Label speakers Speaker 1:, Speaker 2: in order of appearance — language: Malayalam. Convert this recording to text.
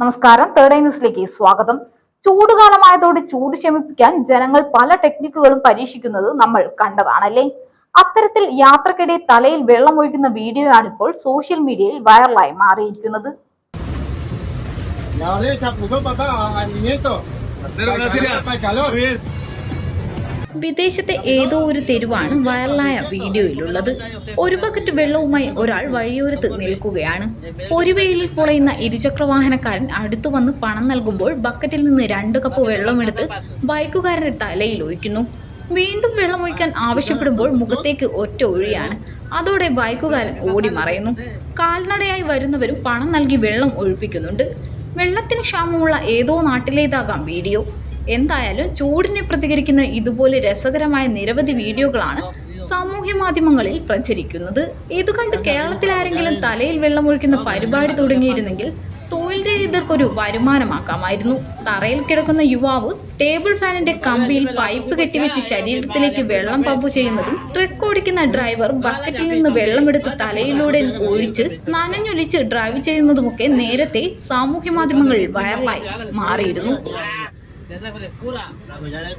Speaker 1: നമസ്കാരം തേർഡ് ഐ ന്യൂസിലേക്ക് സ്വാഗതം ചൂടുകാലമായതോടെ ചൂട് ശമിപ്പിക്കാൻ ജനങ്ങൾ പല ടെക്നിക്കുകളും പരീക്ഷിക്കുന്നത് നമ്മൾ കണ്ടതാണല്ലേ അത്തരത്തിൽ യാത്രക്കിടെ തലയിൽ വെള്ളം ഒഴിക്കുന്ന ഇപ്പോൾ സോഷ്യൽ മീഡിയയിൽ വൈറലായി മാറിയിരിക്കുന്നത്
Speaker 2: ഞാൻ para. Para el calor.
Speaker 3: Bien.
Speaker 4: വിദേശത്തെ ഏതോ ഒരു തെരുവാണ് വൈറലായ വീഡിയോയിലുള്ളത്. ഒരു ബക്കറ്റ് വെള്ളവുമായി ഒരാൾ വഴിയോരത്ത് നിൽക്കുകയാണ്. ഒരു വെയിലിൽ പൊളയുന്ന ഇരുചക്ര വാഹനക്കാരൻ അടുത്തു വന്ന് പണം നൽകുമ്പോൾ ബക്കറ്റിൽ നിന്ന് രണ്ട് കപ്പ് വെള്ളമെടുത്ത് ബൈക്കുകാരന്റെ തലയിൽ ഒഴിക്കുന്നു. വീണ്ടും വെള്ളം ഒഴിക്കാൻ ആവശ്യപ്പെടുമ്പോൾ മുഖത്തേക്ക് ഒറ്റ ഒഴിയാണ്. അതോടെ ബൈക്കുകാരൻ ഓടി മറയുന്നു. കാൽനടയായി വരുന്നവരും പണം നൽകി വെള്ളം ഒഴിപ്പിക്കുന്നുണ്ട്. വെള്ളത്തിന് ക്ഷാമമുള്ള ഏതോ നാട്ടിലേതാകാം വീഡിയോ. എന്തായാലും ചൂടിനെ പ്രതികരിക്കുന്ന ഇതുപോലെ രസകരമായ നിരവധി വീഡിയോകളാണ് സാമൂഹ്യ മാധ്യമങ്ങളിൽ പ്രചരിക്കുന്നത്. ഇത് കണ്ട് കേരളത്തിൽ ആരെങ്കിലും തലയിൽ വെള്ളമൊഴിക്കുന്ന പരിപാടി തുടങ്ങിയിരുന്നെങ്കിൽ തൊഴിൽ രഹിതർക്കൊരു വരുമാനമാക്കാമായിരുന്നു. തറയിൽ കിടക്കുന്ന യുവാവ് ടേബിൾ ഫാനിന്റെ കമ്പിയിൽ പൈപ്പ് കെട്ടിവെച്ച് ശരീരത്തിലേക്ക് വെള്ളം പമ്പ് ചെയ്യുന്നതും ട്രക്ക് ഓടിക്കുന്ന ഡ്രൈവർ ബക്കറ്റിൽ നിന്ന് വെള്ളമെടുത്ത് തലയിലൂടെ ഒഴിച്ച് നനഞ്ഞൊലിച്ച് ഡ്രൈവ് ചെയ്യുന്നതുമൊക്കെ നേരത്തെ സാമൂഹ്യ മാധ്യമങ്ങളിൽ വൈറലായി മാറിയിരുന്നു.
Speaker 2: Tendrá frescura. La cuñada.